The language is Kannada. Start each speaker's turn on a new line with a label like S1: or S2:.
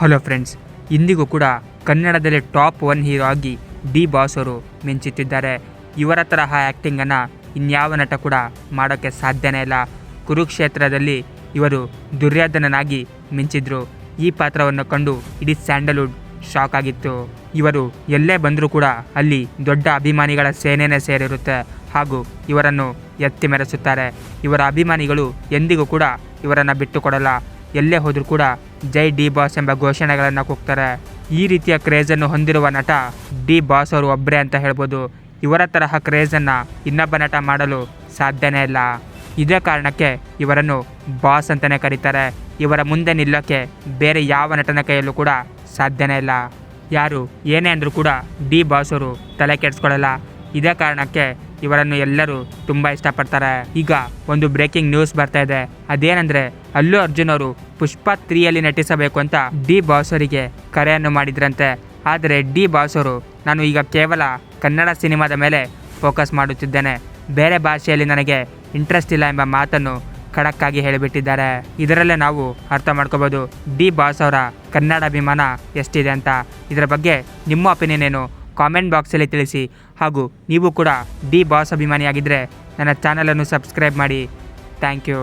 S1: ಹಲೋ ಫ್ರೆಂಡ್ಸ್ ಇಂದಿಗೂ ಕೂಡ ಕನ್ನಡದಲ್ಲಿ ಟಾಪ್ ಒನ್ ಹೀರೋ ಆಗಿ ಡಿ ಬಾಸ್ ಅವರು ಮಿಂಚುತ್ತಿದ್ದಾರೆ. ಇವರ ತರಹ ಆ್ಯಕ್ಟಿಂಗನ್ನು ಇನ್ಯಾವ ನಟ ಕೂಡ ಮಾಡೋಕ್ಕೆ ಸಾಧ್ಯನೇ ಇಲ್ಲ. ಕುರುಕ್ಷೇತ್ರದಲ್ಲಿ ಇವರು ದುರ್ಯೋಧನನಾಗಿ ಮಿಂಚಿದ್ರು. ಈ ಪಾತ್ರವನ್ನು ಕಂಡು ಇಡೀ ಸ್ಯಾಂಡಲ್ವುಡ್ ಶಾಕ್ ಆಗಿತ್ತು. ಇವರು ಎಲ್ಲೇ ಬಂದರೂ ಕೂಡ ಅಲ್ಲಿ ದೊಡ್ಡ ಅಭಿಮಾನಿಗಳ ಸೇನೆನೇ ಸೇರಿರುತ್ತೆ ಹಾಗೂ ಇವರನ್ನು ಎತ್ತಿ ಮೆರೆಸುತ್ತಾರೆ ಇವರ ಅಭಿಮಾನಿಗಳು ಎಂದಿಗೂ ಕೂಡ ಇವರನ್ನು ಬಿಟ್ಟುಕೊಡಲ್ಲ. ಎಲ್ಲೇ ಹೋದರೂ ಕೂಡ ಜೈ ಡಿ ಬಾಸ್ ಎಂಬ ಘೋಷಣೆಗಳನ್ನು ಕೂಗ್ತಾರೆ. ಈ ರೀತಿಯ ಕ್ರೇಜನ್ನು ಹೊಂದಿರುವ ನಟ ಡಿ ಬಾಸ್ ಅವರು ಒಬ್ಬರೇ ಅಂತ ಹೇಳ್ಬೋದು. ಇವರ ತರಹ ಕ್ರೇಜನ್ನು ಇನ್ನೊಬ್ಬ ನಟ ಮಾಡಲು ಸಾಧ್ಯನೇ ಇಲ್ಲ. ಇದೇ ಕಾರಣಕ್ಕೆ ಇವರನ್ನು ಬಾಸ್ ಅಂತಲೇ ಕರೀತಾರೆ. ಇವರ ಮುಂದೆ ನಿಲ್ಲೋಕ್ಕೆ ಬೇರೆ ಯಾವ ನಟನ ಕೈಯಲ್ಲೂ ಕೂಡ ಸಾಧ್ಯನೇ ಇಲ್ಲ. ಯಾರು, ಏನೇ ಅಂದರೂ ಕೂಡ ಡಿ ಬಾಸ್ ಅವರು ತಲೆ ಕೆಡಿಸ್ಕೊಳ್ಳಲ್ಲ. ಇದೇ ಕಾರಣಕ್ಕೆ ಇವರನ್ನು ಎಲ್ಲರೂ ತುಂಬ ಇಷ್ಟಪಡ್ತಾರೆ. ಈಗ ಒಂದು ಬ್ರೇಕಿಂಗ್ ನ್ಯೂಸ್ ಬರ್ತಾ ಇದೆ. ಅದೇನಂದ್ರೆ, ಅಲ್ಲು ಅರ್ಜುನ್ ಅವರು ಪುಷ್ಪ ತ್ರೀಯಲ್ಲಿ ನಟಿಸಬೇಕು ಅಂತ ಡಿ ಬಾಸ್ ಅವರಿಗೆ ಕರೆಯನ್ನು ಮಾಡಿದ್ರಂತೆ. ಆದರೆ ಡಿ ಬಾಸ್ ಅವರು, ನಾನು ಈಗ ಕೇವಲ ಕನ್ನಡ ಸಿನಿಮಾದ ಮೇಲೆ ಫೋಕಸ್ ಮಾಡುತ್ತಿದ್ದೇನೆ. ಬೇರೆ ಭಾಷೆಯಲ್ಲಿ ನನಗೆ ಇಂಟ್ರೆಸ್ಟ್ ಇಲ್ಲ ಎಂಬ ಮಾತನ್ನು ಖಡಕ್ಕಾಗಿ ಹೇಳಿಬಿಟ್ಟಿದ್ದಾರೆ. ಇದರಲ್ಲೇ ನಾವು ಅರ್ಥ ಮಾಡ್ಕೋಬೋದು. ಡಿ ಬಾಸ್ ಅವರ ಕನ್ನಡ ಅಭಿಮಾನ ಎಷ್ಟಿದೆ ಅಂತ. ಇದರ ಬಗ್ಗೆ ನಿಮ್ಮ ಒಪಿನಿಯನ್ ಏನು? ಕಾಮೆಂಟ್ ಬಾಕ್ಸಲ್ಲಿ ತಿಳಿಸಿ. ಹಾಗೂ ನೀವು ಕೂಡ ಡಿ ಬಾಸ್ ಅಭಿಮಾನಿಯಾಗಿದ್ದರೆ ನನ್ನ ಚಾನಲನ್ನು ಸಬ್ಸ್ಕ್ರೈಬ್ ಮಾಡಿ. Thank you.